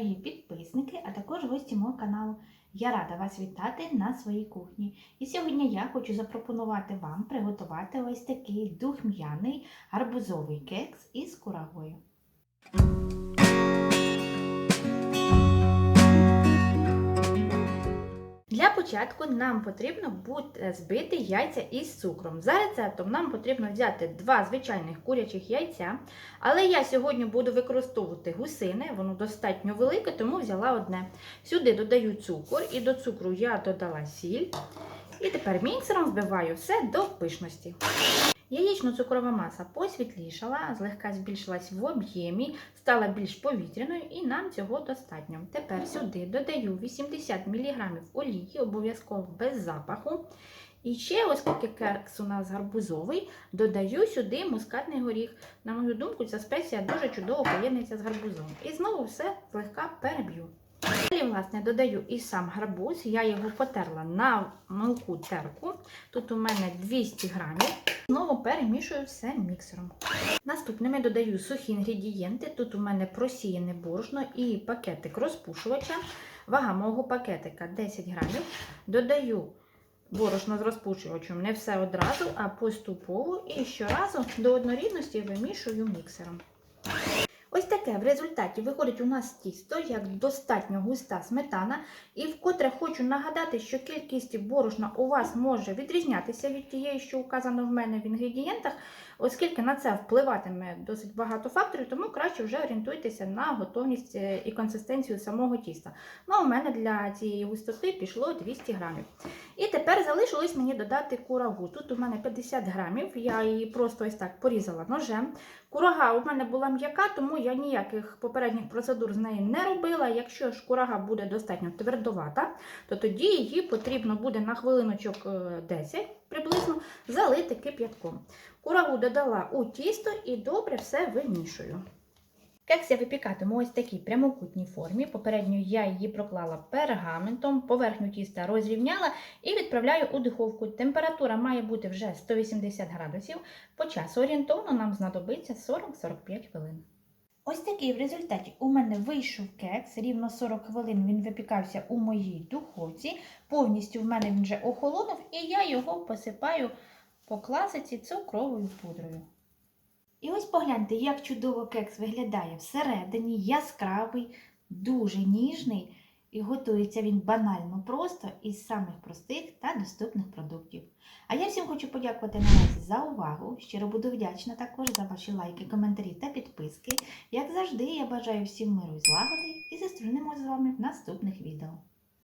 дорогі підписники, а також гості мого каналу. Я рада вас вітати на своїй кухні. І сьогодні я хочу запропонувати вам приготувати ось такий духм'яний гарбузовий кекс із курагою. Для початку нам потрібно буде збити яйця із цукром. За рецептом нам потрібно взяти два звичайних курячих яйця, але я сьогодні буду використовувати гусине, воно достатньо велике, тому взяла одне. Сюди додаю цукор і до цукру я додала сіль. І тепер міксером вбиваю все до пишності. Яєчно-цукрова маса посвітлішала, злегка збільшилась в об'ємі, стала більш повітряною і нам цього достатньо. Тепер сюди додаю 80 мг олії, обов'язково без запаху. І ще, оскільки кекс у нас гарбузовий, додаю сюди мускатний горіх. На мою думку, ця спеція дуже чудово поєднується з гарбузом. І знову все злегка переб'ю. Далі, власне, додаю і сам гарбуз. Я його потерла на мілку терку. Тут у мене 200 грамів. Знову перемішую все міксером. Наступними додаю сухі інгредієнти. Тут у мене просіяне борошно і пакетик розпушувача. Вага мого пакетика 10 грамів. Додаю борошно з розпушувачем не все одразу, а поступово. І щоразу до однорідності вимішую міксером. Ось таке в результаті виходить у нас тісто, як достатньо густа сметана. І вкотре хочу нагадати, що кількість борошна у вас може відрізнятися від тієї, що указано в мене в інгредієнтах, оскільки на це впливатиме досить багато факторів, тому краще вже орієнтуйтеся на готовність і консистенцію самого тіста. Ну, у мене для цієї густоти пішло 200 грамів. І тепер залишилось мені додати курагу. Тут у мене 50 грамів, я її просто ось так порізала ножем. Курага у мене була м'яка, тому я ніяких попередніх процедур з нею не робила. Якщо ж курага буде достатньо твердовата, то тоді її потрібно буде на хвилиночок 10 приблизно залити кип'ятком. Курагу додала у тісто і добре все вимішую. Кекс я випікатиму ось такій прямокутній формі. Попередньо я її проклала пергаментом, поверхню тіста розрівняла і відправляю у духовку. Температура має бути вже 180 градусів. По часу орієнтовно нам знадобиться 40-45 хвилин. Ось такий в результаті у мене вийшов кекс, рівно 40 хвилин він випікався у моїй духовці. Повністю в мене він вже охолонув, і я його посипаю по класиці цукровою пудрою. І ось погляньте, як чудово кекс виглядає всередині, яскравий, дуже ніжний. І готується він банально просто із самих простих та доступних продуктів. А я всім хочу подякувати наразі за увагу. Щиро буду вдячна також за ваші лайки, коментарі та підписки. Як завжди, я бажаю всім миру і злагоди і зустрінемось з вами в наступних відео.